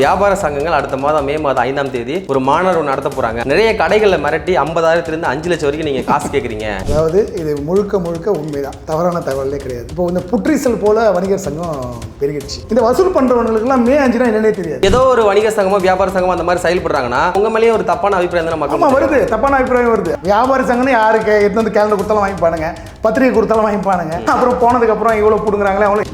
வியாபார சங்கங்கள் அடுத்த மாதம் மே மாதம் ஐந்தாம் தேதி ஒரு மாநாடு நடத்த போறாங்க. நிறைய கடைகளை மிரட்டி ஐம்பதாயிரத்துல அஞ்சு லட்சம் வரைக்கும் நீங்க காசு கேக்குறீங்க. அதாவது இது முழுக்க முழுக்க உண்மைதான். தவறான தகவலே கிடையாது. இப்போ இந்த புற்றீசல் போல வணிகர் சங்கம் பெருகிடுச்சு. இந்த வசூல் பண்றவங்களுக்குலாம் மே அஞ்சுனா என்னன்னே தெரியாது. ஏதோ ஒரு வணிக சங்கமோ வியாபார சங்கமோ அந்த மாதிரி செயல்படுறாங்கன்னா உங்க மேலேயே ஒரு தப்பான அபிப்பிராயம் தானே மக்கள் வருது. தப்பான அபிப்பிராயம் வருது. வியாபாரி சங்கம்னு யாருக்கு? எடுத்து வந்து கேலண்டர் கொடுத்தாலும் வாங்கிப்பானுங்க. பத்திரிகை கொடுத்தாலும் வாங்கிப்பானுங்க. அப்புறம் போனதுக்கு அப்புறம் இவ்வளவு பிடுங்குறாங்களே அவ்வளோ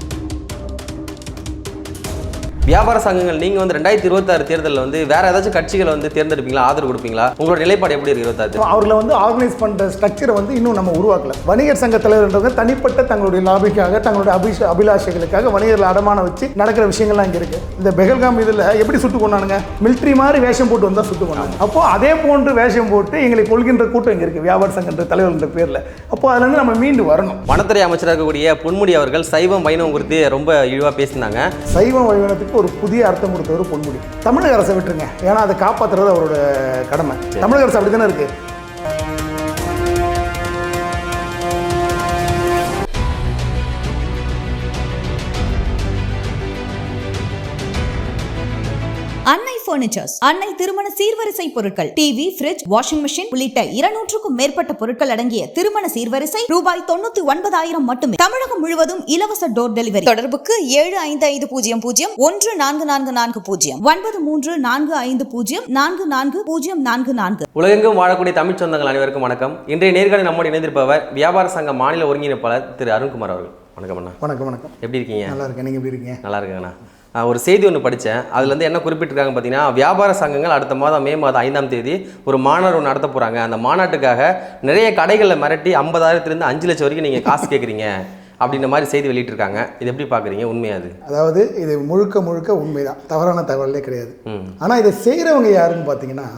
வியாபார சங்கங்கள் நீங்க வந்து ரெண்டாயிரத்தி இருபத்தாறு தேர்தலில் வந்து வேற ஏதாச்சும் கட்சிகளை வந்து தேர்ந்தெடுப்பீங்களா ஆதரவு கொடுப்பீங்களா? உங்களோட நிலைப்பாடு எப்படி இருக்கு இருபத்தாறு அவர்களை வந்து ஆர்கனைஸ் பண்ற ஸ்ட்ரக்சரை வந்து இன்னும் நம்ம உருவாக்கல. வணிகர் சங்க தலைவர்ன்றவங்க தனிப்பட்ட தங்களுடைய லாபிக்காக தங்களுடைய அபிஷ அபிலாஷைகளுக்காக வணிகர்களை அடமான வச்சு நடக்கிற விஷயங்கள்லாம் இங்க இருக்கு. இந்த பெகல்காம் இதுல எப்படி சுட்டு கொண்டானுங்க? மிலிட்ரி மாதிரி வேஷம் போட்டு வந்தா சுட்டு கொண்டாங்க. அப்போ அதே போன்று வேஷம் போட்டு எங்களை கொள்கின்ற கூட்டம் இங்க இருக்கு வியாபார சங்கன்ற தலைவர்ன்ற பேர்ல. அப்போ அதுல இருந்து நம்ம மீண்டு வரணும். வனத்துறை அமைச்சராக இருக்கக்கூடிய பொன்முடி அவர்கள் சைவம் வைணவம் குறித்து ரொம்ப இழிவா பேசினாங்க. சைவம் ஒரு புதிய அர்த்தம் கொடுத்தவர் பொன்முடி. தமிழக அரசை விட்டுருங்க. ஏன்னா அதை காப்பாத்துறது அவரோட கடமை. தமிழக அரசு அப்படி தானே இருக்கு? பர்னிச்சர்ஸ் அன்னை திருமண சீர்வரிசை பொருட்கள் டிவி ஃபிரிட்ஜ் வாஷிங் மிஷின் உள்ளிட்ட இருநூற்றுக்கும் மேற்பட்ட பொருட்கள் அடங்கிய திருமண சீர்வரிசை ரூபாய் தொண்ணூத்தி ஒன்பதாயிரம் மட்டுமே. தமிழகம் முழுவதும் இலவச டோர் டெலிவரி தொடர்புக்கு ஏழு ஐந்து ஐந்து பூஜ்ஜியம் பூஜ்ஜியம் ஒன்று நான்கு நான்கு நான்கு பூஜ்ஜியம் ஒன்பது மூன்று நான்கு ஐந்து பூஜ்ஜியம் நான்கு நான்கு பூஜ்ஜியம் நான்கு நான்கு. உலகெங்கும் வாழக்கூடிய தமிழ் சொந்தங்கள் அனைவருக்கும் வணக்கம். இன்றைய நேர்காணல் நம்மோடு இணைந்திருப்பவர் வியாபார சங்க மாநில ஒருங்கிணைப்பாளர் திரு அருண்குமார் அவர்கள். வணக்கம் அண்ணா. வணக்கம் வணக்கம். எப்படி இருக்கீங்க? நல்லா இருக்கேன். நீங்க எப்படி இருக்கீங்க? நல்லா இருக்குங்கண்ணா ஒரு செய்தி ஒன்று படித்தேன் அதுல இருந்து என்ன குறிப்பிட்டிருக்காங்க பார்த்தீங்கன்னா வியாபார சங்கங்கள் அடுத்த மாதம் மே மாதம் ஐந்தாம் தேதி ஒரு மாநாடு நடத்த போகிறாங்க அந்த மாநாட்டுக்காக நிறைய கடைகளை மிரட்டி ஐம்பதாயிரத்துலேருந்து அஞ்சு லட்சம் வரைக்கும் நீங்கள் காசு கேட்குறீங்க அப்படின்ற மாதிரி செய்தி வெளியிட்டிருக்காங்க. இது எப்படி பார்க்குறீங்க உண்மையாது அதாவது இது முழுக்க முழுக்க உண்மைதான். தவறான தகவலே கிடையாது. ஆனால் இதை செய்கிறவங்க யாருன்னு பார்த்தீங்கன்னா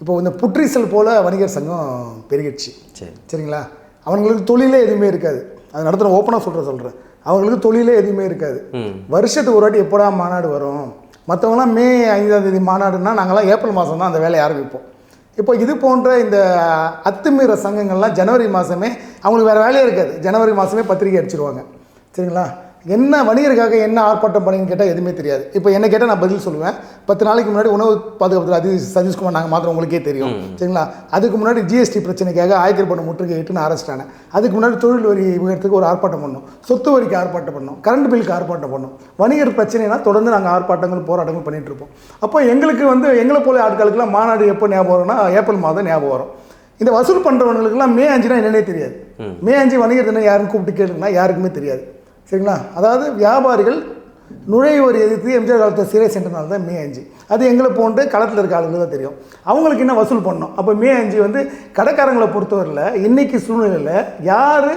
இப்போ இந்த புற்றீசல் போல வணிகர் சங்கம் பெருகிடுச்சு. சரி. சரிங்களா? அவங்களுக்கு தொழிலே எதுவுமே இருக்காது. அது நடத்துகிற ஓப்பனாக சொல்கிற சொல்கிறேன் அவங்களுக்கு தொழிலே எதுவுமே இருக்காது. வருஷத்துக்கு ஒரு வாட்டி எப்போடா மாநாடு வரும்? மற்றவங்களாம் மே ஐந்தாம் தேதி மாநாடுனா நாங்களாம் ஏப்ரல் மாதம் தான் அந்த வேலையை ஆரம்பிப்போம். இப்போ இது போன்ற இந்த அத்துமீற சங்கங்கள்லாம் ஜனவரி மாதமே அவங்களுக்கு வேறு வேலையே இருக்காது. ஜனவரி மாதமே பத்திரிக்கை அடிச்சிருவாங்க. சரிங்களா? என்ன வணிகருக்காக என்ன ஆர்ப்பாட்டம் பண்ணீங்கன்னு கேட்டால் எதுவுமே தெரியாது. இப்போ என்ன கேட்டால் நான் பதில் சொல்லுவேன். பத்து நாளைக்கு முன்னாடி உணவு பாதுகாப்பு அதி சதீஷ்குமார் நாங்கள் மாத்திரம் உங்களுக்கே தெரியும். சரிங்களா? அதுக்கு முன்னாடி ஜிஎஸ்டி பிரச்சனைக்காக ஆயக்கர் பண்ண முற்றுகையிட்டு நான் அரெஸ்ட் ஆனேன். அதுக்கு முன்னாடி தொழில் வரி விவரத்துக்கு ஒரு ஆர்ப்பாட்டம் பண்ணோம். சொத்து வரிக்கு ஆர்ப்பாட்டம் பண்ணோம். கரண்ட் பில்லுக்கு ஆர்ப்பாட்டம் பண்ணோம். வணிகர் பிரச்சனைனா தொடர்ந்து நாங்கள் ஆர்ப்பாட்டங்கள் போராட்டங்கள் பண்ணிட்டு இருப்போம். அப்போ எங்களுக்கு வந்து எங்களை போல ஆட்களுக்கெல்லாம் மாநாடு எப்போ ஞாபகம் வரும்னா ஏப்ரல் மாதம் ஞாபகம் வரும். இந்த வசூல் பண்ணுறவங்களுக்குலாம் மே அஞ்சுனா என்னன்னே தெரியாது. மே அஞ்சு வணிகர் தினம் யாருன்னு கூப்பிட்டு கேளுங்கன்னா யாருக்குமே தெரியாது. சரிங்களா? அதாவது வியாபாரிகள் நுழைவோர் எதிர்த்து எம்ஜிஆர் காலத்தை சிறை சென்றனால தான் மே அஞ்சு. அது எங்களை போன்று களத்தில் இருக்க ஆளுங்களுக்கு தான் தெரியும். அவங்களுக்கு என்ன வசூல் பண்ணணும்? அப்போ மே அஞ்சு வந்து கடைக்காரங்களை பொறுத்தவரையில் இன்னைக்கு சூழ்நிலையில் யார்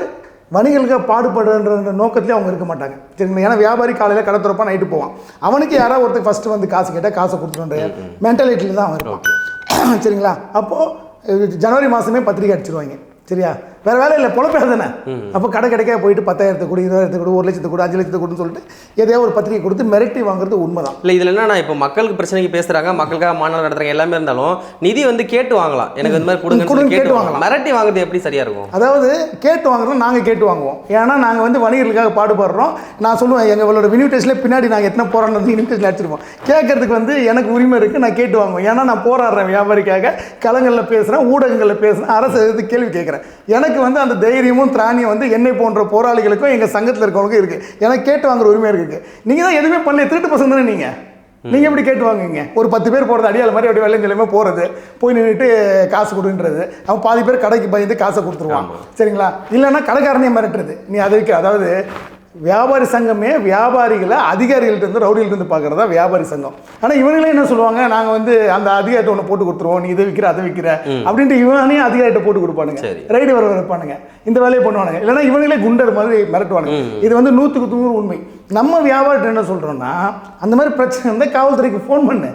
வணிகர்களுக்காக பாடுபடுறன்ற நோக்கத்திலே அவங்க இருக்க மாட்டாங்க. சரிங்களா? ஏன்னா வியாபாரி காலையில் கடை திறப்பான் நைட்டு போவான். அவனுக்கு யாராவது ஒருத்தர் ஃபஸ்ட்டு வந்து காசு கேட்டால் காசை கொடுத்துருன்ற மென்டாலிட்டியில் தான் அவன் இருப்பான். சரிங்களா? அப்போது ஜனவரி மாதமே பத்திரிக்கை அடிச்சிருவாங்க. சரியா? வேற வேலை இல்லை பொழப்பே தானே. அப்போ கடை கடைக்கா போயிட்டு பத்தாயிரத்து கொடு இருபதாயிரத்து கொடு ஒரு லட்சத்து கொடு அஞ்சு லட்சத்து கொடுன்னு சொல்லிட்டு எதையோ ஒரு பத்திரிக்கை கொடுத்து மிரட்டி வாங்குறது உண்மைதான். இல்லை இதில் என்னன்னா இப்போ மக்களுக்கு பிரச்சனைக்கு பேசுறாங்க மக்களுக்காக மாநாடு நடத்துறாங்க எல்லாமே இருந்தாலும் நிதி வந்து கேட்டு வாங்கலாம். எனக்கு இந்த மாதிரி கொடுங்க, கேட்டு வாங்கலாம். மிரட்டி வாங்குறது எப்படி சரியா இருக்கும்? அதாவது கேட்டு வாங்குறோம் நாங்கள் கேட்டு வாங்குவோம். ஏன்னா நாங்கள் வந்து வணிகர்களுக்காக பாடுபடுறோம். நான் சொல்லுவேன் எங்களோட இன்விடேஷனில் பின்னாடி நாங்கள் எத்தனை போராட்டம் இன்விடேஷன் அடிச்சிருப்போம். கேட்கறதுக்கு வந்து எனக்கு உரிமை இருக்குது நான் கேட்டு வாங்குவேன். ஏன்னா நான் போராடுறேன் வியாபாரிக்காக களங்களில் பேசுகிறேன் ஊடகங்களில் பேசுகிறேன் அரசு கேள்வி கேட்குறேன். எனக்கு வந்து அந்த தைரியமும் திராணியும் வந்து என்னை போன்ற போராளிகளுக்கும் எங்கள் சங்கத்தில் இருக்கவங்களுக்கும் இருக்குது எனக்கு கேட்டு வாங்குற உரிமை இருக்குது. நீங்கள் தான் எதுவுமே பண்ணல திருட்டு பசங்க தானே நீங்கள் நீங்கள் எப்படி கேட்டு வாங்குவீங்க? ஒரு பத்து பேர் போகிறது அடியால் மாதிரி அப்படி வெள்ளம் நிலைமை போகிறது போய் நின்றுட்டு காசு கொடுன்றது. அவன் பாதி பேர் கடைக்கு பயந்து காசை கொடுத்துருவான். சரிங்களா? இல்லைன்னா கடைக்காரனே மிரட்டுறது. நீ அதுக்கு அதாவது வியாபாரி சங்கமே வியாபாரிகளை ரவுடிகள்ட்ட இருந்து பார்க்குறதா வியாபாரி சங்கம். ஆனால் இவங்களே என்ன சொல்லுவாங்க? நாங்கள் வந்து அந்த அதிகாரிட்ட ஒன்று போட்டு கொடுத்துருவோம். நீ இதை விற்கிற அதை விற்கிற அப்படின்ட்டு இவனே அதிகாரிட்ட போட்டு கொடுப்பானுங்க. ரைடு வர வைப்பானுங்க. இந்த வேலையை பண்ணுவானுங்க. இல்லைன்னா இவங்களே குண்டர் மாதிரி மிரட்டுவானுங்க. இது வந்து நூற்றுக்கு நூறு உண்மை. நம்ம வியாபாரத்தை என்ன சொல்கிறோம்னா அந்த மாதிரி பிரச்சனை இருந்தால் காவல்துறைக்கு ஃபோன் பண்ணு.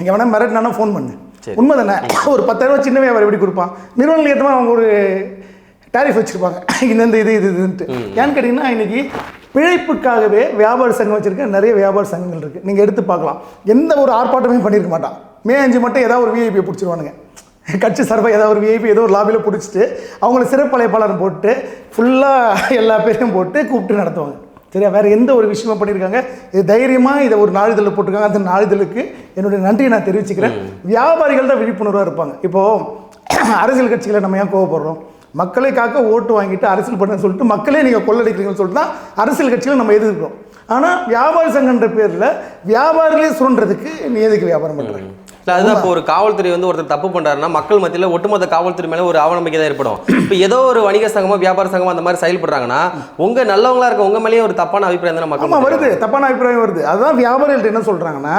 இங்கே வேணா மிரட்டினானா ஃபோன் பண்ணு. உண்மை தானே? ஒரு பத்தாயிரம் சின்ன வியாபாரம் எப்படி கொடுப்பான்? நிறுவனங்கள் ஏற்ற அவங்க ஒரு டாரிஃப் வச்சுருப்பாங்க. இந்த இது இது இதுன்ட்டு ஏன்னு கேட்டிங்கன்னா இன்னைக்கு பிழைப்புக்காகவே வியாபார சங்கம் வச்சுருக்க நிறைய வியாபார சங்கங்கள் இருக்குது நீங்கள் எடுத்து பார்க்கலாம். எந்த ஒரு ஆர்ப்பாட்டமே பண்ணியிருக்க மாட்டான். மே அஞ்சு மட்டும் ஏதாவது ஒரு விஐபியை பிடிச்சிருவானுங்க. கட்சி சார்பாக ஏதாவது ஒரு விஐபி ஏதோ ஒரு லாபியில் பிடிச்சிட்டு அவங்கள சிறப்பு அழைப்பாளர் போட்டு ஃபுல்லாக எல்லா பேரையும் போட்டு கூப்பிட்டு நடத்துவாங்க. சரியா? வேறு எந்த ஒரு விஷயமும் பண்ணியிருக்காங்க இது தைரியமாக இதை ஒரு நாளிதழில் போட்டிருக்காங்க. அந்த நாளிதழுக்கு என்னுடைய நன்றியை நான் தெரிவிச்சுக்கிறேன். வியாபாரிகள் தான் விழிப்புணர்வாக இருப்பாங்க. இப்போது அரசியல் கட்சிகளை நம்ம ஏன் கோவப்படுறோம்? மக்களை காக்க ஓட்டு வாங்கிட்டு அரசியல் பண்ண சொல்லிட்டு மக்களே நீங்கள் கொள்ளடிக்கிறீங்கன்னு சொல்லிட்டு தான் அரசியல் கட்சிகளை நம்ம எதிர்க்கிறோம். ஆனால் வியாபாரி சங்கன்ற பேரில் வியாபாரிகளே சுரண்டுறதுக்கு நீ எதுக்கு வியாபாரம் பண்ணுற இல்ல அதுதான் இப்போ ஒரு காவல்துறை வந்து ஒருத்தர் தப்பு பண்றாருன்னா மக்கள் மத்தியில் ஒட்டுமொத்த காவல்துறை மேல ஒரு அவநம்பிக்கை தான் ஏற்படும். இப்போ ஏதோ ஒரு வணிக சங்கமோ வியாபார சங்கமோ அந்த மாதிரி செயல்படுறாங்கன்னா உங்க நல்லவங்களா இருக்க உங்க மேலேயும் ஒரு தப்பான அபிப்பிராயம் தானே மக்கள் வருது. தப்பான அபிப்பிராயம் வருது. அதுதான் வியாபாரிகள்ட்ட என்ன சொல்கிறாங்கன்னா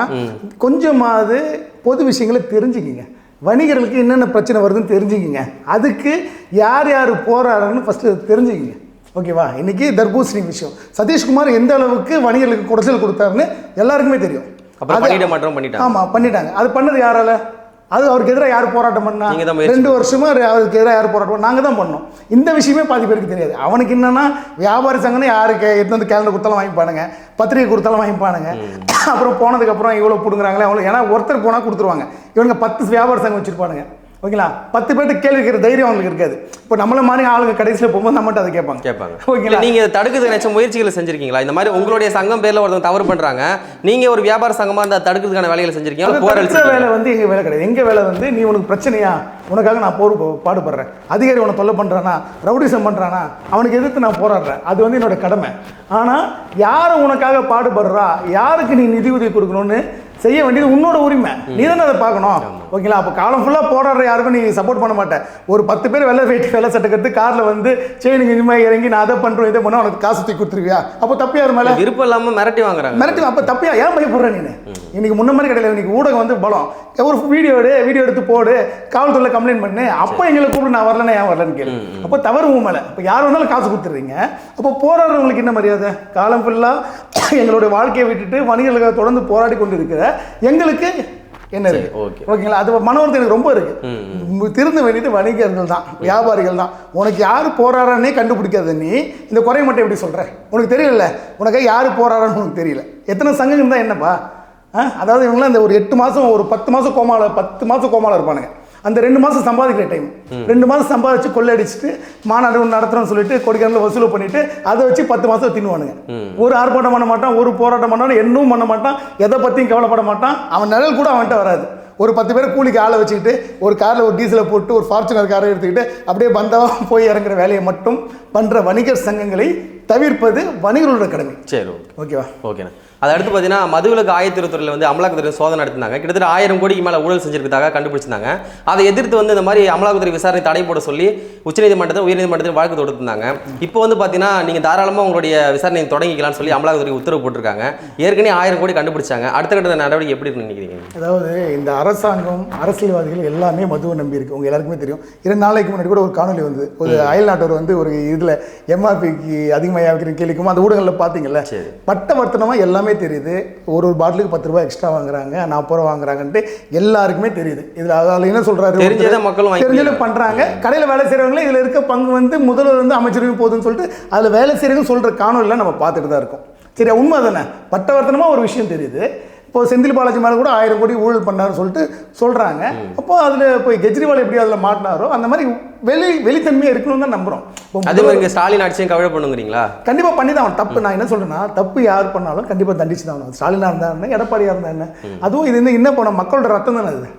கொஞ்சமாவது பொது விஷயங்களை தெரிஞ்சுக்கிங்க. வணிகர்களுக்கு என்னென்ன பிரச்சனை வருதுன்னு தெரிஞ்சுக்கிங்க. அதுக்கு யார் யார் போராடுறன்னு ஃபஸ்ட்டு தெரிஞ்சுக்கிங்க. ஓகேவா இன்னைக்கு தர்பூசணி விஷயம். சதீஷ்குமார் எந்த அளவுக்கு வணிகர்களுக்கு குடைச்சல் கொடுத்தாருன்னு எல்லாருக்குமே தெரியும். ஆமாம் பண்ணிட்டாங்க. அது பண்ணது யாரால? அது அவருக்கு எதிராக யார் போராட்டம் பண்ணா? ரெண்டு வருஷமா அவருக்கு எதிராக யார் போராட்டம் பண்ணா? நாங்க தான் பண்ணோம். இந்த விஷயமே பாதி பேருக்கு தெரியாது. அவனுக்கு என்னன்னா வியாபாரி சங்கம்னு யாருக்கு எடுத்து வந்து கேலண்டர் கொடுத்தாலும் வாங்கிப்பானுங்க பத்திரிகை கொடுத்தாலும் வாங்கிப்பானுங்க அப்புறம் போனதுக்கு அப்புறம் இவ்வளோ பிடுங்குறாங்களே அவ்வளோ ஏன்னா ஒருத்தர் போனால் கொடுத்துருவாங்க. இவனுங்க பத்து வியாபார சங்கம் வச்சிருப்பானுங்க. ஓகேங்களா? பத்து பேர்ட்டு கேள்வி கேட்குற தைரியம் அவங்களுக்கு இருக்காது. இப்போ நம்மள மாதிரி ஆளுங்க கடைசியில் போகும்போது நம்மகிட்ட அதை கேட்பாங்க. கேட்பாங்க. ஓகேங்களா? இல்ல, நீங்க இதை தடுக்கிறதுக்கு நினைச்ச முயற்சிகளை செஞ்சிருக்கீங்களா? இந்த மாதிரி உங்களுடைய சங்கம் பேர்ல ஒருத்தவங்க தவறு பண்றாங்க. நீங்க ஒரு வியாபார சங்கமா இருந்தா தடுக்கிறதுக்கான வேலைகளை செஞ்சிருக்கீங்க. வேலை வந்து எங்க வேலை கிடையாது. எங்க வேலை வந்து நீ உனக்கு பிரச்சனையா? உனக்காக நான் போர் பாடுபடுறேன். அதிகாரி உன்னை தொல்லை பண்றானா? ரவுடிசம் பண்றானா? அவனுக்கு எதிர்த்து நான் போராடுறேன். அது வந்து என்னோட கடமை. ஆனா யார் உனக்காக பாடுபடுறா? யாருக்கு நீ நிதி உதவி கொடுக்கணும்னு செய்ய வேண்டியது உன்னோட உரிமை. நீ தானே அதை பார்க்கணும். ஓகேங்களா? அப்போ காலம் ஃபுல்லாக போராடுற யாருக்கும் நீ சப்போர்ட் பண்ண மாட்டேன் ஒரு பத்து பேர் வெள்ளை வெயிட் வெள்ளை சட்டை கட்டு காரில் வந்து செயின் இனிமேல் இறங்கி நான் அதை பண்ணுறேன் இதை பண்ண உனக்கு காசு தூக்கி கொடுத்துருவியா? அப்போ தப்பு யார் மேலே? விருப்பம் இல்லாம மிரட்டி வாங்குறாங்க. மிரட்டி அப்போ தப்பியா? ஏன் பயப்படுற நீ இன்னைக்கு முன்ன மாதிரி கிடையாது. இன்னைக்கு ஊடகம் வந்து பலம். ஒரு வீடியோ எடு வீடியோ எடுத்து போடு காவல்துறையில் கம்ப்ளைண்ட் பண்ணு. அப்போ எங்களை கூப்பிட்டு நான் வரலன்னா ஏன் வரலன்னு கேளு. அப்போ தவறு உன் மேலே. இப்போ யார் வந்தாலும் காசு கொடுத்துறீங்க. அப்போ போராடுறவங்களுக்கு என்ன மரியாதை? காலம் ஃபுல்லாக எங்களுடைய வாழ்க்கையை விட்டுட்டு வணிகர்களுக்காக தொடர்ந்து போராடி கொண்டு இருக்கிற எங்களுக்கு என்ன இருக்கு? okay. ஓகேங்களா? அது மன வருத்தம் எனக்கு ரொம்ப இருக்கு. திருந்த வேண்டியது வணிகர்கள் தான் வியாபாரிகள் தான். உனக்கு யார் போராடுறானே கண்டுபிடிக்காத நீ இந்த குறைய மட்டும் எப்படி சொல்ற? உனக்கு தெரியல உனக்கு யார் போராடுறான்னு உனக்கு தெரியல. எத்தனை சங்கங்கள் தான் என்னப்பா? அதாவது இவங்களாம் இந்த ஒரு எட்டு மாதம் ஒரு பத்து மாதம் கோமால பத்து மாதம் கோமால இருப்பானுங்க. அந்த ரெண்டு மாதம் சம்பாதிக்கிற டைம் ரெண்டு மாதம் சம்பாதிச்சு கொள்ளையடிச்சிட்டு மாநாடு ஒன்று நடத்துறோம்னு சொல்லிட்டு கொடிக்காரில் வசூல் பண்ணிட்டு அதை வச்சு பத்து மாதம் தின்னுவானுங்க. ஒரு ஆர்ப்பாட்டம் பண்ண மாட்டான் ஒரு போராட்டம் பண்ணாலும் என்னும் பண்ண மாட்டான் எதை பற்றியும் கவலைப்பட மாட்டான். அவன் நிழல் கூட அவன்கிட்ட வராது. ஒரு பத்து பேர் கூலிக்கு ஆளை வச்சுக்கிட்டு ஒரு காரில் ஒரு டீசலை போட்டு ஒரு ஃபார்ச்சுனர் காரை எடுத்துக்கிட்டு அப்படியே பந்தவா போய் இறங்குற வேலையை மட்டும் பண்ணுற வணிகர் சங்கங்களை தவிர்ப்பது வணிகர்களோட கடமை. சரி ஓகே. ஓகேவா? ஓகேண்ணா. அதை அடுத்து பார்த்தீங்கன்னா மதுவிலக்கு ஆயத்திருத்துறையில் வந்து அமலாக்கத்துறை சோதனை நடத்தினாங்க. கிட்டத்தட்ட ஆயிரம் கோடிக்கு மேலே ஊழல் செஞ்சிருக்கதாக கண்டுபிடிச்சிருந்தாங்க. அதை எதிர்த்து வந்து இந்த மாதிரி அமலாக்கத்துறை விசாரணை தடை போட சொல்லி உச்சநீதிமன்றத்தில் உயர்நீதிமன்றத்தில் வழக்கு தொடுத்திருந்தாங்க. இப்போ வந்து பார்த்தீங்கன்னா நீங்கள் தாராளமாக உங்களுடைய விசாரணையை தொடங்கிக்கலாம்னு சொல்லி அமலாக்கத்துறை உத்தரவு போட்டிருக்காங்க. ஏற்கனவே ஆயிரம் கோடி கண்டுபிடிச்சாங்க. அடுத்த கட்ட நடவடிக்கை எப்படி நினைக்கிறீங்க? அதாவது இந்த அரசாங்கம் அரசியல்வாதிகள் எல்லாமே மதுவை நம்பி இருக்கு. உங்க எல்லாருக்குமே தெரியும். இரண்டு நாளைக்கு முன்னாடி கூட ஒரு காணொலி வந்து ஒரு அயல் நாட்டவர் வந்து ஒரு இதில் எம்ஆர்பிக்கு அதிகமாக கேள்விக்கும் அந்த ஊடகங்களில் பார்த்தீங்கல்ல சரி. பட்ட வர்த்தனமாக எல்லாமே தெரியுது. ஒரு ஒரு பாட்டிலுக்கு பத்து ரூபாய் எக்ஸ்ட்ரா வாங்குறாங்க நாற்பது ரூபா வாங்குறாங்கன்ட்டு எல்லாருக்குமே தெரியுது. இதில் அதில் என்ன சொல்றாரு தெரிஞ்சதை மக்களும் தெரிஞ்சதை பண்றாங்க. கடையில் வேலை செய்கிறவங்களே இதில் இருக்க பங்கு வந்து முதல்வர் வந்து அமைச்சருக்கு போகுதுன்னு சொல்லிட்டு அதில் வேலை செய்கிறவங்க சொல்கிற காணொலியில் நம்ம பார்த்துட்டு தான் இருக்கோம். சரியா? உண்மை தானே பட்டவர்த்தனமாக ஒரு விஷயம் தெரியுது. இப்போ செந்தில் பாலாஜி மேலே கூட ஆயிரம் கோடி ஊழல் பண்ணாருன்னு சொல்லிட்டு சொல்கிறாங்க அப்போ அதில் போய் கெஜ்ரிவால் எப்படி அதில் மாட்டினாரோ அந்த மாதிரி வெளி வெளித்தன்மையாக இருக்கணும்னு தான் நம்புகிறோம் அதே மாதிரி ஸ்டாலின் ஆட்சியும் கவிழ பண்ணுங்கிறீங்களா? கண்டிப்பாக பண்ணி தான். தப்பு நான் என்ன சொல்றேன்னா தப்பு யார் பண்ணாலும் கண்டிப்பாக தண்டிச்சு தான் ஆகணும். ஸ்டாலினாக இருந்தா என்ன எடப்பாடியாக இருந்தா என்ன? அதுவும் இது என்ன என்ன போன மக்களோட ரத்தம் தானே அது?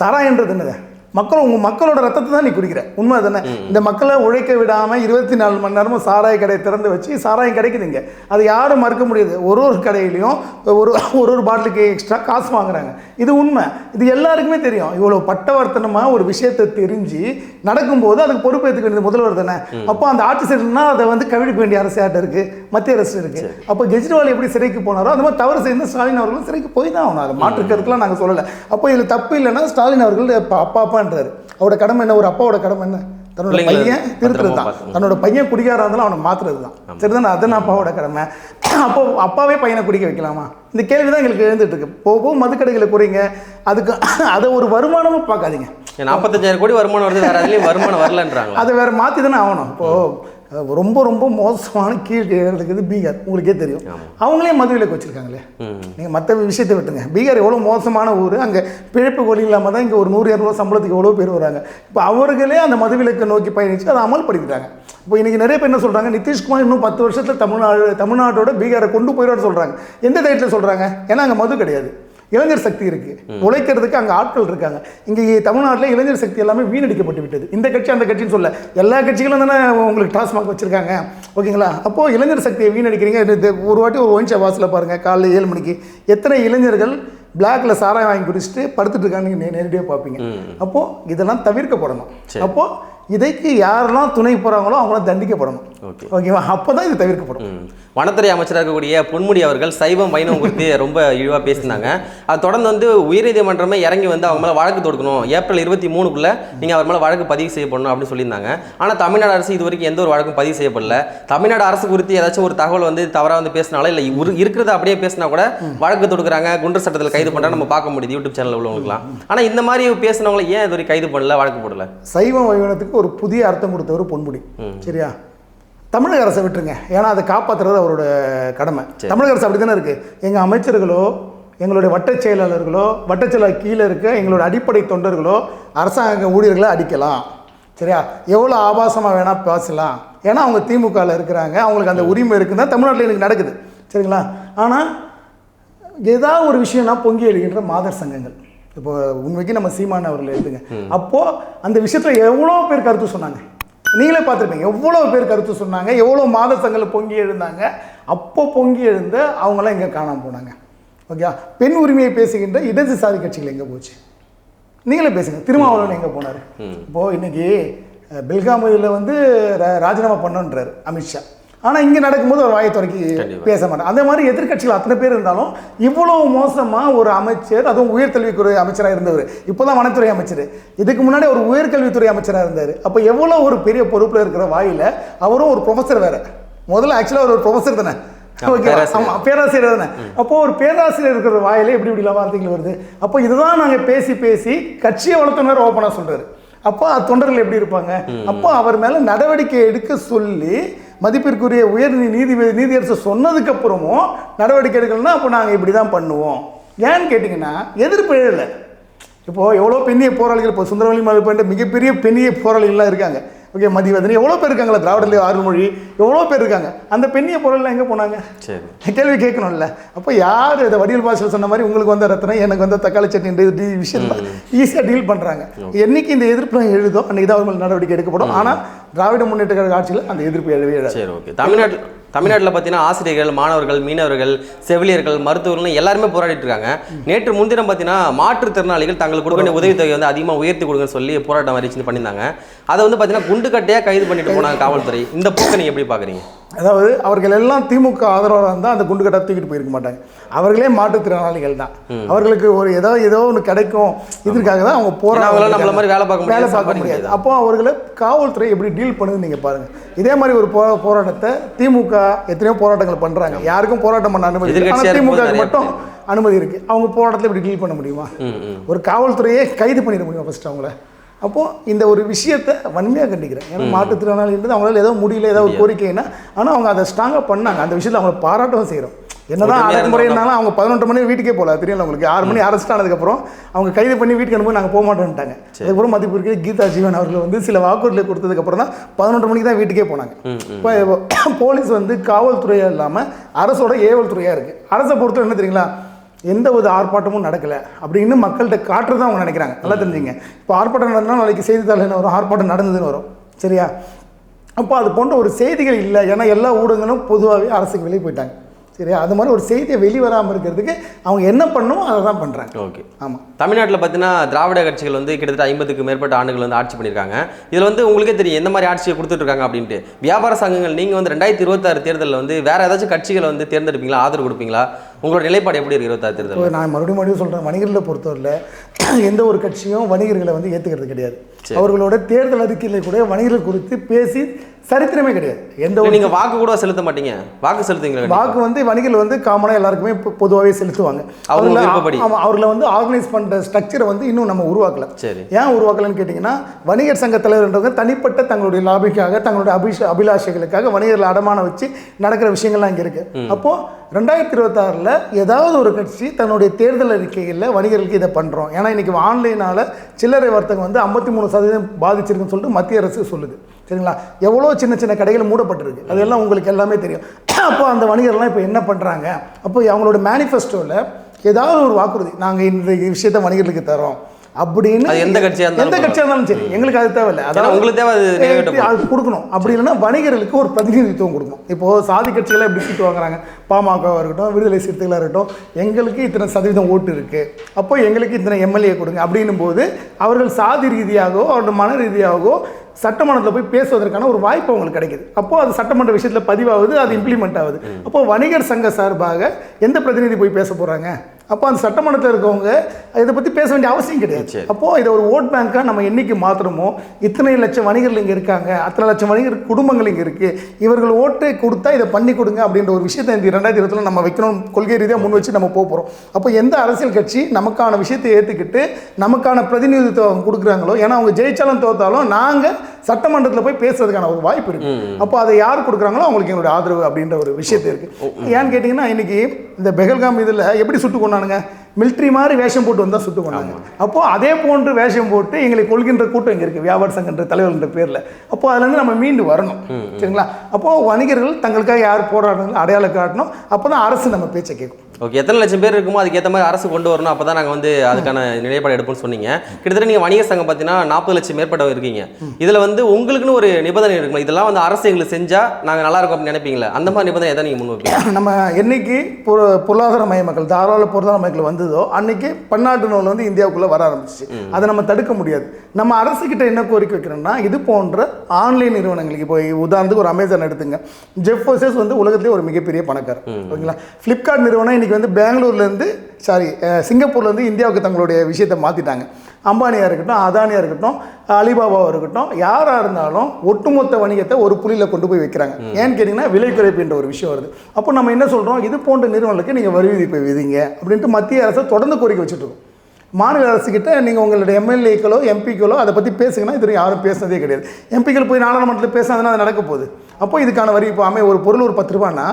சாராயன்றது என்னது? மக்கள் உங்கள் மக்களோட ரத்தத்தை தான் நீ குடிக்கிற. உண்மை தானே? இந்த மக்களை உழைக்க விடாமல் இருபத்தி நாலு மணி நேரமும் சாராய கடையை திறந்து வச்சு சாராயம் கிடைக்குதுங்க. அது யாரும் மறுக்க முடியாது. ஒரு ஒரு கடையிலையும் ஒரு ஒரு ஒரு பாட்டிலுக்கு எக்ஸ்ட்ரா காசு வாங்குறாங்க. இது உண்மை. இது எல்லாருக்குமே தெரியும். இவ்வளோ பட்டவர்த்தனமாக ஒரு விஷயத்தை தெரிஞ்சு நடக்கும்போது அதுக்கு பொறுப்பேற்றுக்க வேண்டியது முதல்வர் தானே? அப்போ அந்த ஆட்சி சரினா அதை வந்து கவிழ்க்க வேண்டிய அரசு யார்ட்ட இருக்கு? மத்திய அரசு இருக்கு. அப்போ கெஜ்ரிவால் எப்படி சிறைக்கு போனாரோ அந்த மாதிரி தவறு செய்த ஸ்டாலின் அவர்களும் சிறைக்கு போய் தான் ஆகணும். அதை மாற்றுக்கிறதுக்குலாம் நாங்கள் சொல்லலை. அப்போ இதில் தப்பு இல்லைன்னா ஸ்டாலின் அவர்கள் அப்பா அப்பா அப்பான்றாரு. அவரோட கடமை என்ன? ஒரு அப்பாவோட கடமை என்ன? தன்னோட பையன் திருத்துறது தான். தன்னோட பையன் குடிக்காரா இருந்தாலும் அவனை மாத்துறது தான் சரிதானே? அதுதான் அப்பாவோட கடமை? அப்போ அப்பாவே பையனை குடிக்க வைக்கலாமா? இந்த கேள்வி தான் எங்களுக்கு எழுந்துட்டு இருக்கு போக போக மதுக்கடைகளை குறைங்க. அதுக்கு அதை ஒரு வருமானமும் பார்க்காதீங்க. நாற்பத்தஞ்சாயிரம் கோடி வருமானம் வருது. வேற அதுலேயும் வருமானம் வரலன்றாங்களா அதை வேற மாற்றி தானே ஆகணும். இப்போ அஹ் ரொம்ப ரொம்ப மோசமான கீழ் இருக்குது பீகார். உங்களுக்கே தெரியும். அவங்களே மதுவிலக்கு வச்சுருக்காங்களே நீங்கள் மற்ற விஷயத்தை விட்டுங்க பீகார் எவ்வளோ மோசமான ஊர் அங்கே பிழைப்பு வழி இல்லாமல் தான் இங்கே ஒரு நூறு இரநூறு சம்பளத்துக்கு எவ்வளோ பேர் வராங்க. இப்போ அவர்களே அந்த மதுவிலக்கை நோக்கி பயணித்து அதை அமல்படுத்திட்டாங்க. இப்போ இன்றைக்கி நிறைய பேர் என்ன சொல்கிறாங்க நிதிஷ்குமார் இன்னும் பத்து வருஷத்தில் தமிழ்நாடு தமிழ்நாட்டோட பீகாரை கொண்டு போயிடுவான்னு சொல்கிறாங்க எந்த தைரியத்தில் சொல்கிறாங்க ஏன்னா அங்கே மது கிடையாது. இளைஞர் சக்தி இருக்குது உழைக்கிறதுக்கு அங்கே ஆட்கள் இருக்காங்க. இங்கே தமிழ்நாட்டில் இளைஞர் சக்தி எல்லாமே வீணடிக்கப்பட்டு விட்டது இந்த கட்சி அந்த கட்சின்னு சொல்ல. எல்லா கட்சிகளும் தானே உங்களுக்கு டாஸ்மாக் வச்சுருக்காங்க. ஓகேங்களா? அப்போது இளைஞர் சக்தியை வீணடிக்கிறீங்க. ஒரு வாட்டி ஒரு ஒயின் வாசலில் பாருங்கள் காலைல ஏழு மணிக்கு. எத்தனை இளைஞர்கள் பிளாக்ல சாராயம் வாங்கி குடிச்சிட்டு படுத்துட்டு இருக்காங்க நேரடியாக பார்ப்பீங்க அப்போது இதெல்லாம் தவிர்க்கப்படணும். அப்போது இதைக்கு யாரெல்லாம் துணை போகிறாங்களோ அவங்களாம் தண்டிக்கப்படணும். ஓகே ஓகேவா அப்போ தான் இது தவிர்க்கப்படும். வனத்துறை அமைச்சராக இருக்கக்கூடிய பொன்முடி அவர்கள் சைவம் வைணவம் குறித்து ரொம்ப இழிவாக பேசினாங்க. அது தொடர்ந்து வந்து உயர்நீதிமன்றமே இறங்கி வந்து அவங்க மேலே வழக்கு தொடுக்கணும். ஏப்ரல் இருபத்தி மூணுக்குள்ள நீங்கள் அவர் மேலே வழக்கு பதிவு செய்யப்படணும் அப்படின்னு சொல்லியிருந்தாங்க. ஆனால் தமிழ்நாடு அரசு இது வரைக்கும் எந்த ஒரு வழக்கும் பதிவு செய்யப்படல. தமிழ்நாடு அரசு குறித்து ஏதாச்சும் ஒரு தகவல் வந்து தவறாக வந்து பேசினாலும் இல்லை இருக்கிறத அப்படியே பேசினா கூட வழக்கு தொடுக்குறாங்க குண்டர் சட்டத்தில் கைது பண்ணுறாங்க நம்ம பார்க்க முடியுது யூடியூப் சேனல் உள்ளவங்களுக்குலாம் ஆனால் இந்த மாதிரி பேசினவங்களை ஏன் இது வரைக்கும் கைது பண்ணல வழக்கு போடல? சைவ வைணவத்துக்கு ஒரு புதிய அர்த்தம் கொடுத்தவர் பொன்முடி. சரியா? தமிழக அரசை விட்டுருங்க. ஏன்னா அதை காப்பாற்றுறது அவரோட கடமை. தமிழக அரசு அப்படி தானே இருக்குது எங்கள் அமைச்சர்களோ எங்களுடைய வட்டச் செயலாளர்களோ வட்டச் செயலாளர் கீழே இருக்க எங்களோட அடிப்படை தொண்டர்களோ அரசாங்க ஊழியர்களை அடிக்கலாம். சரியா? எவ்வளோ ஆபாசமாக வேணால் பேசலாம். ஏன்னா அவங்க திமுகவில் இருக்கிறாங்க. அவங்களுக்கு அந்த உரிமை இருக்குன்னு தான் தமிழ்நாட்டில் எனக்கு நடக்குது. சரிங்களா? ஆனால் ஏதாவது ஒரு விஷயம்னா பொங்கி எழுகின்ற மாதர் சங்கங்கள். இப்போ உண்மைக்கு நம்ம சீமான் அவர்கள் எடுத்துங்க. அப்போது அந்த விஷயத்தில் எவ்வளோ பேர் கருத்து சொன்னாங்க? நீங்களே பார்த்துருப்பீங்க. எவ்வளோ பேர் கருத்து சொன்னாங்க எவ்வளோ மாத சங்கங்கள் பொங்கி எழுந்தாங்க அப்போ பொங்கி எழுந்த அவங்களாம் எங்கே காணாமல் போனாங்க. ஓகே பெண் உரிமையை பேசுகின்ற இடதுசாரி கட்சிகள் எங்கே போச்சு? நீங்களே பேசுங்க. திருமாவளவன் எங்கே போனார்? இப்போது இன்னைக்கு அஹ், பெல்காமில் வந்து ராஜினாமா பண்ணோன்றார் அமித்ஷா. ஆனால் இங்கே நடக்கும்போது ஒரு வாயை துறக்கி. பேச மாட்டார். அந்த மாதிரி எதிர்க்கட்சிகள் அத்தனை பேர் இருந்தாலும் இவ்வளோ மோசமாக ஒரு அமைச்சர் அதுவும் உயர்கல்வித்துறை அமைச்சராக இருந்தவர் இப்போ தான் வனத்துறை அமைச்சர் இதுக்கு முன்னாடி ஒரு உயர்கல்வித்துறை அமைச்சராக இருந்தார். அப்போ எவ்வளோ ஒரு பெரிய பொறுப்பில் இருக்கிற வாயில் அவரும் ஒரு ப்ரொஃபஸர் வேறு. முதல்ல ஆக்சுவலாக அவர் ஒரு ப்ரொஃபஸர் தானே. ஓகே. ஆமாம் பேராசிரியர். தானே. அப்போ ஒரு பேராசிரியர் இருக்கிற வாயில எப்படி இப்படிலாம் வார்த்தைகள் வருது. அப்போ இதுதான் நாங்கள் பேசி பேசி கட்சியை வளர்த்தனர் ஓப்பனாக சொல்றாரு. அப்போ தொண்டர்கள் எப்படி இருப்பாங்க? அப்போ அவர் மேலே நடவடிக்கை எடுக்க சொல்லி மதிப்பிற்குரிய உயர் நீதிபதி நீதியரசு சொன்னதுக்கு அப்புறமும் நடவடிக்கை எடுக்கலன்னா அப்போ நாங்கள் இப்படி தான் பண்ணுவோம். ஏன்னு கேட்டிங்கன்னா எதிர்ப்பு எழலை. இப்போது எவ்வளோ பெண்ணிய போராளிகள் இப்போ சுந்தரவழி மதிப்பெண்ட மிகப்பெரிய பெண்ணிய போராளிகள்லாம் இருக்காங்க. ஓகே மதிவதனி எவ்வளோ பேர் இருக்காங்களா திராவிடர்லேயே அருள்மொழி எவ்வளோ பேர் இருக்காங்க? அந்த பெண்ணிய போராளிலாம் எங்கே போனாங்க? சரி. கேள்வி கேட்கணும்ல. அப்போ யார் இதை வடிவல் பாஷையில் சொன்ன மாதிரி உங்களுக்கு வந்த ரத்தனம் எனக்கு வந்த தக்காளி சட்னி டி விஷயம் ஈஸியாக டீல் பண்ணுறாங்க என்னைக்கு இந்த எதிர்ப்பு எழுதோ அன்றைக்கி தான் மேல நடவடிக்கை எடுக்கப்படும். ஆனால் திராவிட முன்னேற்ற கழக ஆட்சியில் அந்த எதிர்ப்பு எழவே சரி ஓகே. தமிழ்நாட்டில் தமிழ்நாட்டில் பார்த்தீங்கன்னா ஆசிரியர்கள் மாணவர்கள் மீனவர்கள் செவிலியர்கள் மருத்துவர்கள் எல்லாருமே போராடிட்டு இருக்காங்க. நேற்று முன்தினம் பார்த்தீங்கன்னா மாற்றுத்திறனாளிகள் தங்களுக்கு கொடுக்க வேண்டிய உதவித்தொகை வந்து அதிகமாக உயர்த்தி கொடுங்கன்னு சொல்லி போராட்டம் அறிவிச்சு பண்ணியிருந்தாங்க. அதை வந்து பார்த்தீங்கன்னா குண்டுக்கட்டையாக கைது பண்ணிட்டு போனாங்க காவல்துறை. இந்த போக்கை நீங்கள் எப்படி பார்க்குறீங்க அதாவது அவர்கள் எல்லாம் திமுக ஆதரவாக இருந்தால் அந்த குண்டு கட்டை தூக்கிட்டு போயிருக்க மாட்டாங்க. அவர்களே மாற்றுத்திறனாளிகள் தான். அவர்களுக்கு ஒரு ஏதோ ஏதோ ஒன்று கிடைக்கும். இதற்காக தான் அவங்க அவங்களால நம்மள மாதிரி வேலை பார்க்க முடியாது, வேலை பார்க்க முடியாது. அப்போ அவர்களை காவல்துறை எப்படி டீல் பண்ணுதுன்னு நீங்கள் பாருங்கள் இதே மாதிரி ஒரு போ போராட்டத்தை திமுக எத்தனையோ போராட்டங்கள் பண்ணுறாங்க யாருக்கும் போராட்டம் பண்ண அனுமதி ஆனால் திமுக மட்டும் அனுமதி இருக்குது அவங்க போராட்டத்தில் இப்படி டீல் பண்ண முடியுமா? ஒரு காவல்துறையே கைது பண்ணிட முடியும் ஃபஸ்ட்டு அவங்கள? அப்போது இந்த ஒரு விஷயத்தை வன்மையாக கண்டிக்கிறேன். ஏன்னா மாற்றுத்திறனாளின்றது அவங்களால ஏதோ முடியல ஏதோ ஒரு கோரிக்கைன்னா ஆனால் அவங்க அதை ஸ்ட்ராங்காக பண்ணாங்க. அந்த விஷயத்தில் அவங்கள பாராட்டவும் செய்கிறோம் என்னதான் அடக்குமுறைனாலும் அவங்க பதினொன்று மணி வீட்டுக்கே போகல தெரியல உங்களுக்கு. ஆறு மணி அரெஸ்ட் ஆனதுக்கப்புறம் அவங்க கைது பண்ணி வீட்டுக்கு அனுப்பி நாங்கள் போக மாட்டோம்ட்டாங்க அதுக்கப்புறம் மதிப்பு இருக்கிற கீதா ஜீவன் அவர்கள் வந்து சில வாக்குறுதிகளை கொடுத்ததுக்கப்புறம் தான் பதினொன்று மணிக்கு தான் வீட்டுக்கே போனாங்க. இப்போ போலீஸ் வந்து காவல்துறையாக இல்லாமல் அரசோட ஏவல் துறையாக இருக்குது அரசை பொறுத்தவரை என்ன தெரியுங்களா? எந்த ஒரு ஆர்ப்பாட்டமும் நடக்கலை. அப்படின்னு மக்கள்கிட்ட காட்டுறதா அவங்க நினைக்கிறாங்க. நல்லா தெரிஞ்சுங்க. இப்போ ஆர்ப்பாட்டம் நடந்தால் நாளைக்கு செய்தித்தாள் என்ன வரும்? ஆர்ப்பாட்டம் நடந்ததுன்னு வரும். சரியா? அப்போ அது போன்ற ஒரு செய்திகள் இல்லை. ஏன்னா எல்லா ஊடகங்களும் பொதுவாகவே அரசுக்கு வெளியே போயிட்டாங்க. சரியா அது மாதிரி ஒரு செய்தியை வெளிவராமல் இருக்கிறதுக்கு அவங்க என்ன பண்ணணுமோ அதை தான் பண்ணுறாங்க ஓகே. ஆமாம் தமிழ்நாட்டில் பார்த்தீங்கன்னா திராவிட கட்சிகள் வந்து கிட்டத்தட்ட ஐம்பதுக்கு மேற்பட்ட ஆண்டுகள் வந்து ஆட்சி பண்ணியிருக்காங்க. இதில் வந்து உங்களுக்கே தெரியும் எந்த மாதிரி ஆட்சியை கொடுத்துட்டு இருக்காங்க அப்படின்ட்டு. வியாபார சங்கங்கள் நீங்கள் வந்து ரெண்டாயிரத்தி இருபத்தாறு தேர்தலில் வந்து வேற ஏதாச்சும் கட்சிகளை வந்து தேர்ந்தெடுப்பீங்களா? ஆதரவு கொடுப்பீங்களா? உங்களோட நிலைப்பாடு எப்படி இருக்கு இருபத்தாறு தேர்தல் நான் மறுபடியும் மறுபடியும் சொல்கிறேன் வணிகர்களை பொறுத்தவரையில் எந்த ஒரு கட்சியும் வணிகர்களை வந்து ஏற்றுக்கிறது கிடையாது. அவர்களோட தேர்தல் அறிக்கையில் கூட வணிகர்கள் குறித்து பேசி சரித்திரமே கிடையாது. எந்த ஒரு நீங்க வாக்கு கூட செலுத்த மாட்டீங்க. வாக்கு செலுத்துவீங்களா வாக்கு வந்து வணிகர்கள் வந்து காமனாக எல்லாருக்குமே பொதுவாகவே செலுத்துவாங்க. ஆமா அவர்களை வந்து ஆர்கனைஸ் பண்ணுற ஸ்ட்ரக்சரை வந்து இன்னும் நம்ம உருவாக்கல. சரி. ஏன் உருவாக்கலன்னு கேட்டிங்கன்னா வணிகர் சங்க தலைவர்ன்றவங்க தனிப்பட்ட தங்களுடைய லாபிக்காக தங்களுடைய அபிஷ அபிலாஷைகளுக்காக வணிகர்களை அடமானம் வச்சு நடக்கிற விஷயங்கள்லாம் இங்கே இருக்குது அப்போது ரெண்டாயிரத்தி இருபத்தாறில் ஏதாவது ஒரு கட்சி தன்னுடைய தேர்தல் அறிக்கையில் வணிகர்களுக்கு இதை பண்ணுறோம் ஏன்னா இன்றைக்கி ஆன்லைனால் சில்லறை வர்த்தகம் வந்து ஐம்பத்தி மூணு சதவீதம் பாதிச்சிருக்குன்னு சொல்லிட்டு மத்திய அரசு சொல்லுது. சரிங்களா? எவ்வளோ சின்ன சின்ன கடைகள் மூடப்பட்டிருக்கு. அதெல்லாம் உங்களுக்கு எல்லாமே தெரியும். அப்போ அந்த வணிகர்லாம் இப்போ என்ன பண்ணுறாங்க அப்போ அவங்களோட மேனிஃபெஸ்டோவில் ஏதாவது ஒரு வாக்குறுதி நாங்கள் இந்த விஷயத்தை வணிகர்களுக்கு தரோம் அப்படின்னு எந்த கட்சியா இருந்தாலும் எந்த கட்சியாக இருந்தாலும் சரி. எங்களுக்கு அது தேவையில்லை. ஏன்னா உங்களுக்கு தேவை அது கொடுக்கணும். அப்படி இல்லைன்னா வணிகர்களுக்கு ஒரு பிரதிநிதித்துவம் கொடுக்கணும். இப்போ சாதி கட்சிகளை எப்படி சீட்டு வாங்குறாங்க? பாமகவாக இருக்கட்டும் விடுதலை சிறுத்தைகளாக இருக்கட்டும் எங்களுக்கு இத்தனை சதவீதம் ஓட்டு இருக்கு. அப்போ எங்களுக்கு இத்தனை எம்எல்ஏ கொடுங்க. அப்படின்னும் போது அவர்கள் சாதி ரீதியாகவோ அவர்கள் மன ரீதியாகவோ சட்டமன்றத்தில் போய் பேசுவதற்கான ஒரு வாய்ப்பு அவங்களுக்கு கிடைக்குது. அப்போ அது சட்டமன்ற விஷயத்தில் பதிவாகுது அது இம்ப்ளிமெண்ட் ஆகுது. அப்போ வணிகர் சங்க சார்பாக எந்த பிரதிநிதி போய் பேச போகிறாங்க அப்போ அந்த சட்டமன்றத்தில் இருக்கவங்க இதை பற்றி பேச வேண்டிய அவசியம் கிடையாது. அப்போது இதை ஒரு ஓட் பேங்காக நம்ம என்னைக்கு மாற்றுறோமோ இத்தனை லட்சம் வணிகர்கள் இங்கே இருக்காங்க அத்தனை லட்சம் வணிகர் குடும்பங்கள் இங்கே இருக்குது இவர்கள் ஓட்டு கொடுத்தா இதை பண்ணி கொடுங்க அப்படின்ற ஒரு விஷயத்தை இந்த ரெண்டாயிரத்தி இருபத்தில் நம்ம வைக்கணும் கொள்கை ரீதியாக முன் வச்சு நம்ம போக போகிறோம் அப்போ எந்த அரசியல் கட்சி நமக்கான விஷயத்தை ஏற்றுக்கிட்டு நமக்கான பிரதிநிதித்துவம் கொடுக்குறாங்களோ ஏன்னா அவங்க ஜெயிச்சாலும் தோத்தாலும் நாங்கள் சட்டமன்றத்தில் போய் பேசுறதுக்கான ஒரு வாய்ப்பு இருக்கு. அப்போ அதை யார் கொடுக்குறாங்களோ அவங்களுக்கு எங்களுடைய ஆதரவு அப்படின்ற ஒரு விஷயத்தை இருக்கு. ஏன்னு கேட்டிங்கன்னா இன்னைக்கு இந்த பெகல்காம் இதில் எப்படி சுட்டு கொண்டானுங்க? மிலிட்ரி மாதிரி வேஷம் போட்டு வந்தால் சுட்டு கொண்டாங்க. அப்போ அதே போன்று வேஷம் போட்டு எங்களை கொள்கின்ற கூட்டம் இங்கே இருக்குது வியாபார சங்கன்ற தலைவர்ன்ற பேரில். அப்போ அதுலேருந்து நம்ம மீண்டு வரணும். சரிங்களா? அப்போ வணிகர்கள் தங்களுக்காக யார் போராடுறாங்களோ அடையாளம் காட்டணும். அப்போ தான் அரசு நம்ம பேச்சை கேட்கும். ஓகே எத்தனை லட்சம் பேர் இருக்குமோ அதுக்கேற்ற மாதிரி அரசு கொண்டு வரணும். அப்போ தான் நாங்கள் வந்து அதுக்கான நிலைப்பாடு எடுப்போம்னு சொன்னீங்க. கிட்டத்தட்ட நீங்கள் வணிக சங்கம் பார்த்தீங்கன்னா நாற்பது லட்சம் மேற்பட்டவங்க இருக்கீங்க. இதில் வந்து உங்களுக்குன்னு ஒரு நிபந்தனை இருக்குமா? இதெல்லாம் வந்து அரசு எங்களுக்கு செஞ்சால் நாங்கள் நல்லா இருக்கும் அப்படின்னு நினைப்பீங்களா? அந்த மாதிரி நிபந்தனை எதை நீங்கள் முன் வைப்பீங்க நம்ம என்னைக்கு பொரு பொருளாதார மயமக்கள் தாராள பொருளாதார மயங்கள் வந்ததோ அன்னைக்கு பன்னாட்டு நூல் வந்து இந்தியாவுக்குள்ளே வர ஆரம்பிச்சிச்சு. அதை நம்ம தடுக்க முடியாது. நம்ம அரசுக்கிட்ட என்ன கோரிக்கை வைக்கிறோம்னா இது போன்ற ஆன்லைன் நிறுவனங்களுக்கு இப்போ உதாரணத்துக்கு ஒரு அமேசான் எடுத்துங்க. ஜெஃப் பெசோஸ் வந்து உலகத்திலே ஒரு மிகப்பெரிய பணக்காரர். ஓகேங்களா? ஃப்ளிப்கார்ட் நிறுவனம் இன்னைக்கு வந்து பெங்களூர்லேருந்து சாரி சிங்கப்பூர்லேருந்து இந்தியாவுக்கு தங்களுடைய விஷயத்தை மாற்றிட்டாங்க அம்பானியாக இருக்கட்டும் அதானியாக இருக்கட்டும் அலிபாபாவாக இருக்கட்டும் யாராக இருந்தாலும் ஒட்டுமொத்த வணிகத்தை ஒரு புள்ளியில் கொண்டு போய் வைக்கிறாங்க. ஏன்னு கேட்டிங்கன்னா விலை குறைப்புன்ற ஒரு விஷயம் வருது. அப்போ நம்ம என்ன சொல்கிறோம் இது போன்ற நிறுவனங்களுக்கு நீங்கள் வரி விதிப்பை விதிங்க அப்படின்ட்டு மத்திய அரசு தொடர்ந்து கோரிக்கை வச்சுட்டு இருக்கோம் மாநில அரசுக்கிட்ட நீங்கள் உங்களுடைய எம்எல்ஏக்களோ எம்பிக்களோ அதை பற்றி பேசுங்கன்னா இது யாரும் பேசுனதே கிடையாது. எம்பிக்கள் போய் நாடாளுமன்றத்தில் பேசாதுன்னா அது நடக்க போகுது. அப்போ இதுக்கான வரி இப்போ அமை ஒரு பொருள் ஒரு பத்து ரூபான்னா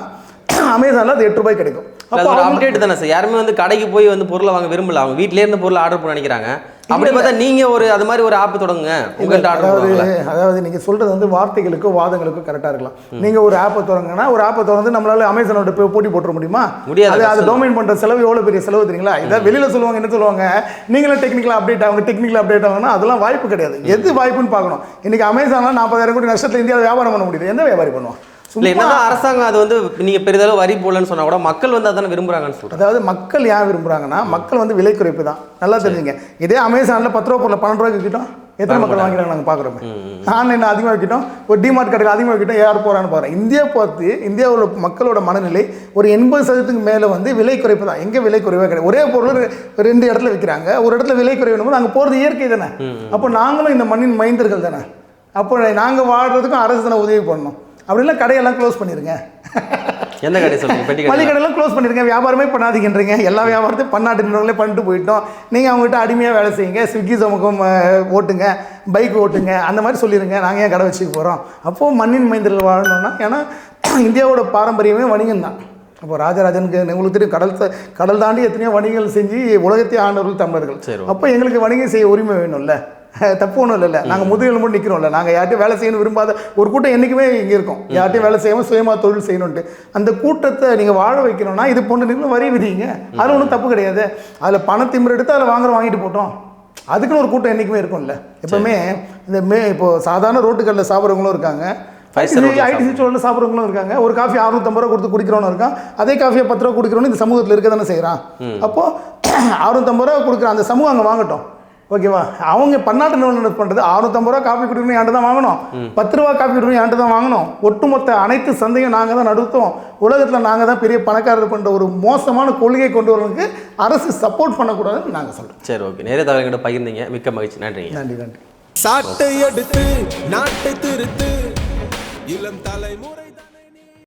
அமேசானில் அது எட்டு ரூபாய் கிடைக்கும். ஒரு அப்டேட் தானே சார் யாருமே வந்து கடைக்கு போய் வந்து பொருளை வாங்க விரும்பல. அவங்க வீட்டிலே இருந்து பொருளை ஆர்டர் பண்ண நினைக்கிறாங்க. அப்படி பார்த்தா நீங்க ஒரு அது மாதிரி ஒரு ஆப் தொடங்குங்க. உங்கள்கிட்ட ஆர்டர் அதாவது அதாவது நீங்கள் சொல்கிறது வந்து வார்த்தைகளுக்கும் வாதங்களுக்கும் கரெக்டாக இருக்கலாம். நீங்கள் ஒரு ஆப்பை திறங்கன்னா ஒரு ஆப்பை திறந்து நம்மளால அமேசானோட போய் போட்டி போட்டுற முடியுமா? முடியாது, அது. டொமைன் பண்ணுற செலவு எவ்வளோ பெரிய செலவு தெரியுங்களா? இதை வெளியில் சொல்லுவாங்க என்ன சொல்லுவாங்க? நீங்களும் டெக்னிக்கலாக அப்டேட் ஆகுங்க டெக்னிக்கல் அப்டேட் ஆகுங்கன்னா அதெல்லாம் வாய்ப்பு கிடையாது. எது வாய்ப்புன்னு பார்க்கணும். இன்னைக்கு அமேசானில் நாற்பதாயிரம் கோடி நஷ்டத்தில் இந்தியாவில் வியாபாரம் பண்ண முடியுது. எந்த வியாபாரி பண்ணுவான்? இல்ல என்னதான் அரசாங்கம் அது வந்து நீங்க பெரிதளவு வரி போடலன்னு சொன்னா கூட மக்கள் வந்து அதானே விரும்புறாங்கன்னு சொல்றேன் அதாவது மக்கள் ஏன் விரும்புகிறாங்கன்னா மக்கள் வந்து விலை குறைப்பு தான். நல்லா தெரிஞ்சுங்க. இதே அமேசானில் பத்து ரூபா பொருள் பன்னெண்டு ரூபாய்க்கு விற்கிட்டோம் எத்தனை மக்கள் வாங்கிறாங்க நாங்கள் பார்க்குறோமே ஆன்லைனில் அதிகமாக விற்கிட்டோம் ஒரு டிமார்ட் கடையில் அதிகமாக விற்கிட்டோம் யார் போகிறான்னு பாருங்க இந்தியா பார்த்து இந்தியாவில் மக்களோட மனநிலை ஒரு எண்பது சதவீதத்துக்கு மேலே வந்து விலை குறைப்பு தான். எங்கே விலை குறைவாக கிடையாது. ஒரே பொருள் ரெண்டு இடத்துல விற்கிறாங்க ஒரு இடத்துல விலை குறைவு நாங்கள் போகிறது இயற்கை தானே. அப்போ நாங்களும் இந்த மண்ணின் மைந்தர்கள் தானே. அப்போ நாங்கள் வாழ்கிறதுக்கும் அரசு தானே உதவி பண்ணணும். அப்படின்னா கடையெல்லாம் க்ளோஸ் பண்ணிடுங்க எந்த கடை கடை மளிகடைலாம் க்ளோஸ் பண்ணிருங்க. வியாபாரமே பண்ணாதீங்கன்றீங்க. எல்லா வியாபாரத்தையும் பன்னாட்டு நிறுவனங்களே பண்ணிட்டு போயிட்டோம். நீங்கள் அவங்ககிட்ட அடிமையாக வேலை செய்யுங்க. ஸ்விக்கி சமூகம் ஓட்டுங்க. பைக் ஓட்டுங்க. அந்த மாதிரி சொல்லிடுங்க நாங்கள் ஏன் கடை வச்சுக்க போகிறோம் அப்போது மண்ணின் மைந்தர்கள் வாழணும்னா ஏன்னா இந்தியாவோட பாரம்பரியமே வணிகம் தான். அப்போ ராஜராஜனுக்கு உங்களுக்கு தெரியும் கடல் கடல் தாண்டி எத்தனையோ வணிகங்கள் செஞ்சு உலகத்தை ஆண்டவர்கள் தமிழர்கள். அப்போ எங்களுக்கு வணிகம் செய்ய உரிமை வேணும்ல. தப்பு ஒன்றும் இல்லைல்ல. நாங்கள் முதுகில் மட்டும் நிற்கிறோம்ல நாங்கள் யார்ட்டையும் வேலை செய்யணும் விரும்பாத ஒரு கூட்டம் என்றைக்குமே இங்கே இருக்கும். யார்ட்டையும் வேலை செய்யாமல் சுயமாக தொழில் செய்யணுன்ட்டு அந்த கூட்டத்தை நீங்கள் வாழ வைக்கணும்னா இது போன்ற நிறுவனம் வரி விதிங்க. அதில் ஒன்றும் தப்பு கிடையாது. அதில் பணத்திமிர் எடுத்து அதில் வாங்குற வாங்கிட்டு போட்டோம். அதுக்குன்னு ஒரு கூட்டம் என்றைக்குமே இருக்கும்ல. எப்பவுமே இந்த மே இப்போ சாதாரண ரோட்டுகளில் சாப்பிட்றவங்களும் இருக்காங்க. ஐடி சிச்சுவலில் சாப்பிட்றவங்களும் இருக்காங்க. ஒரு காஃபி அறுநூத்தம்பது ரூபா கொடுத்து குடிக்கிறவனும் இருக்கான். அதே காஃபியை பத்து ரூபா குடிக்கிறவனு இந்த சமூகத்தில் இருக்க தானே செய்கிறான் அப்போது அறுநூத்தம்பது ரூபா கொடுக்குற அந்த சமூகம் அங்கே வாங்கட்டும். ஓகேவா? அவங்க பன்னாட்டு நிறுவனம் பண்ணுறது அறுநூத்தம்பது ரூபா காஃபி குடிக்கணும் என்கிட்ட தான் வாங்கணும். பத்து ரூபா காஃபி குடிக்கணும் என்கிட்ட தான் வாங்கணும். ஒட்டுமொத்த அனைத்து சந்தையும் நாங்கள் தான் நடுத்தோம் உலகத்தில் நாங்கள் தான் பெரிய பணக்காரர் பண்ணுற ஒரு மோசமான கொள்கை கொண்டு வரவங்களுக்கு அரசு சப்போர்ட் பண்ணக்கூடாதுன்னு நாங்கள் சொல்கிறோம் சரி ஓகே நிறைய தகவல்கிட்ட பகிர்ந்தீங்க. மிக்க மகிழ்ச்சி. நன்றிங்க. நன்றி நன்றி. சாட்டை எடுத்து நாட்டை திருத்து. இளம் தலைமுறை